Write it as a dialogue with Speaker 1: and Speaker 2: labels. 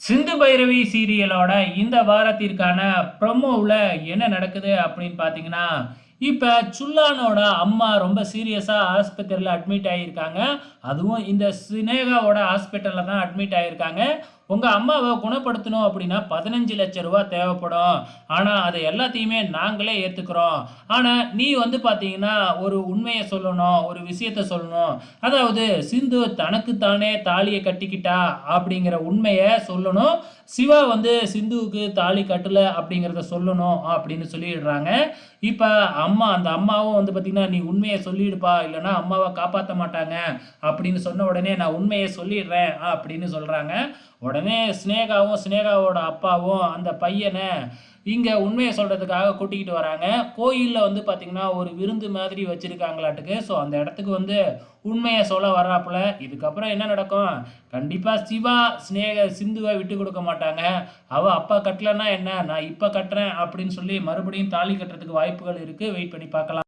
Speaker 1: சிந்து பைரவி சீரியலோட இந்த வாரத்திற்கான ப்ரொமோவில் என்ன நடக்குது அப்படின்னு பார்த்தீங்கன்னா இப்போ சுல்லானோட அம்மா ரொம்ப சீரியஸாக ஆஸ்பத்திரியில் அட்மிட் ஆகியிருக்காங்க அதுவும் இந்த சினேகாவோட ஹாஸ்பிட்டலில் தான் அட்மிட் ஆகியிருக்காங்க உங்கள் அம்மாவை குணப்படுத்தணும் அப்படின்னா பதினஞ்சு லட்ச ரூபா தேவைப்படும். ஆனால் அதை எல்லாத்தையுமே நாங்களே ஏற்றுக்கிறோம் ஆனால் நீ வந்து பார்த்தீங்கன்னா ஒரு உண்மையை சொல்லணும் ஒரு விஷயத்த சொல்லணும். அதாவது சிந்து தனக்குத்தானே தாலியை கட்டிக்கிட்டா அப்படிங்கிற உண்மையை சொல்லணும். சிவா வந்து சிந்துவுக்கு தாலி கட்டல அப்படிங்கிறத சொல்லணும் அப்படின்னு சொல்லிடுறாங்க. இப்போ அம்மா அந்த அம்மாவும் வந்து பார்த்திங்கன்னா நீ உண்மையை சொல்லிடுப்பா இல்லைன்னா அம்மாவை காப்பாற்ற மாட்டாங்க அப்படின்னு சொன்ன உடனே நான் உண்மையை சொல்லிடுறேன் அப்படின்னு சொல்கிறாங்க உடனே உடனே ஸ்னேகாவும் ஸ்னேகாவோட அப்பாவும் அந்த பையனை இங்கே உண்மையை சொல்கிறதுக்காக கூட்டிக்கிட்டு வராங்க. கோயிலில் வந்து பார்த்திங்கன்னா ஒரு விருந்து மாதிரி வச்சுருக்காங்களாட்டுக்கு. ஸோ அந்த இடத்துக்கு வந்து உண்மையை சொல்ல வர்றாப்புல. இதுக்கப்புறம் என்ன நடக்கும்? கண்டிப்பாக சிவா ஸ்னேக சிந்துவை விட்டு கொடுக்க மாட்டாங்க. அவள் அப்பா கட்டலன்னா என்ன? நான் இப்போ கட்டுறேன் அப்படின்னு சொல்லி மறுபடியும் தாலி கட்டுறதுக்கு வாய்ப்புகள் இருக்குது வெயிட் பண்ணி பார்க்கலாம்.